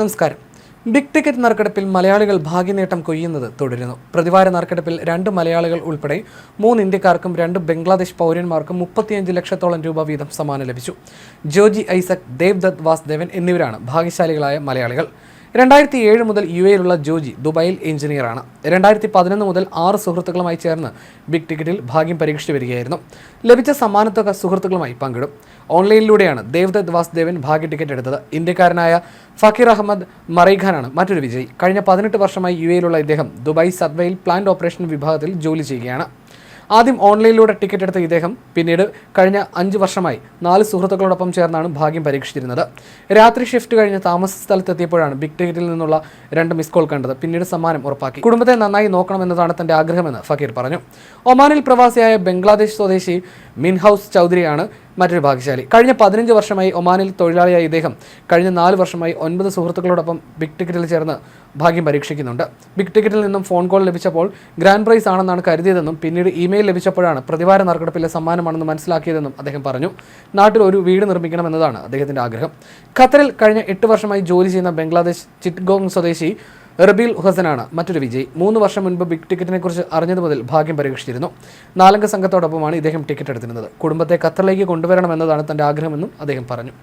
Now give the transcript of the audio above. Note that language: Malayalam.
നമസ്കാരം. ബിഗ് ടിക്കറ്റ് നറുക്കെടുപ്പിൽ മലയാളികൾ ഭാഗ്യനേട്ടം കൊയ്യുന്നത് തുടരുന്നു. പ്രതിവാര നറുക്കെടുപ്പിൽ രണ്ട് മലയാളികൾ ഉൾപ്പെടെ മൂന്ന് ഇന്ത്യക്കാർക്കും രണ്ട് ബംഗ്ലാദേശ് പൗരന്മാർക്കും മുപ്പത്തിയഞ്ച് ലക്ഷത്തോളം രൂപ വീതം സമ്മാനം ലഭിച്ചു. ജോജി ഐസക് ദേവ്ദത്ത് വാസ്ദേവൻ എന്നിവരാണ് ഭാഗ്യശാലികളായ മലയാളികൾ. രണ്ടായിരത്തി ഏഴ് മുതൽ യു എയിലുള്ള ജോജി ദുബായിൽ എഞ്ചിനീയറാണ്. രണ്ടായിരത്തി പതിനൊന്ന് മുതൽ ആറ് സുഹൃത്തുക്കളുമായി ചേർന്ന് ബിഗ് ടിക്കറ്റിൽ ഭാഗ്യം പരീക്ഷിച്ചു വരികയായിരുന്നു. ലഭിച്ച സമ്മാനത്തുക സുഹൃത്തുക്കളുമായി പങ്കിടും. ഓൺലൈനിലൂടെയാണ് ദേവദത്ത് വാസുദേവൻ ഭാഗ്യ ടിക്കറ്റ് എടുത്തത്. ഇന്ത്യക്കാരനായ ഫക്കീർ അഹമ്മദ് മറൈഖാനാണ് മറ്റൊരു വിജയി. കഴിഞ്ഞ പതിനെട്ട് വർഷമായി യു എയിലുള്ള ഇദ്ദേഹം ദുബായ് സബ്വേയിൽ പ്ലാന്റ് ഓപ്പറേഷൻ വിഭാഗത്തിൽ ജോലി ചെയ്യുകയാണ്. ആദ്യം ഓൺലൈനിലൂടെ ടിക്കറ്റ് എടുത്ത ഇദ്ദേഹം പിന്നീട് കഴിഞ്ഞ അഞ്ച് വർഷമായി നാല് സുഹൃത്തുക്കളോടൊപ്പം ചേർന്നാണ് ഭാഗ്യം പരീക്ഷിച്ചിരുന്നത്. രാത്രി ഷിഫ്റ്റ് കഴിഞ്ഞ് താമസ സ്ഥലത്തെത്തിയപ്പോഴാണ് ബിഗ് ടിക്കറ്റിൽ നിന്നുള്ള രണ്ട് മിസ് കോൾ കണ്ടത്. പിന്നീട് സമ്മാനം ഉറപ്പാക്കി. കുടുംബത്തെ നന്നായി നോക്കണമെന്നതാണ് തന്റെ ആഗ്രഹമെന്ന് ഫക്കീർ പറഞ്ഞു. ഒമാനിൽ പ്രവാസിയായ ബംഗ്ലാദേശ് സ്വദേശി മിൻഹൌസ് ചൗധരിയാണ് മറ്റൊരു ഭാഗ്യശാലി. കഴിഞ്ഞ പതിനഞ്ച് വർഷമായി ഒമാനിൽ തൊഴിലാളിയായ ഇദ്ദേഹം കഴിഞ്ഞ നാല് വർഷമായി ഒൻപത് സുഹൃത്തുക്കളോടൊപ്പം ബിഗ് ടിക്കറ്റിൽ ചേർന്ന് ഭാഗ്യം പരീക്ഷിക്കുന്നുണ്ട്. ബിഗ് ടിക്കറ്റിൽ നിന്നും ഫോൺ കോൾ ലഭിച്ചപ്പോൾ ഗ്രാൻഡ് പ്രൈസ് ആണെന്നാണ് കരുതിയതെന്നും പിന്നീട് ഇമെയിൽ ലഭിച്ചപ്പോഴാണ് പ്രതിവാര നറുക്കെടുപ്പിലെ സമ്മാനമാണെന്ന് മനസ്സിലാക്കിയതെന്നും അദ്ദേഹം പറഞ്ഞു. നാട്ടിൽ ഒരു വീട് നിർമ്മിക്കണമെന്നതാണ് അദ്ദേഹത്തിന്റെ ആഗ്രഹം. ഖത്തറിൽ കഴിഞ്ഞ എട്ട് വർഷമായി ജോലി ചെയ്യുന്ന ബംഗ്ലാദേശ് ചിറ്റ്ഗോങ് സ്വദേശി റബീൽ ഹസനാണ് മറ്റൊരു വിജയി. മൂന്ന് വർഷം മുൻപ് ബിഗ് ടിക്കറ്റിനെ കുറിച്ച് അറിഞ്ഞത് മുതൽ ഭാഗ്യം പരീക്ഷിച്ചിരുന്നു നാലംഗ സംഘത്തോടൊപ്പമാണ് ഇദ്ദേഹം ടിക്കറ്റ് എടുത്തിരുന്നത്. കുടുംബത്തെ ഖത്തറിലേക്ക് കൊണ്ടുവരണമെന്നതാണ് തന്റെ ആഗ്രഹമെന്നും അദ്ദേഹം പറഞ്ഞു.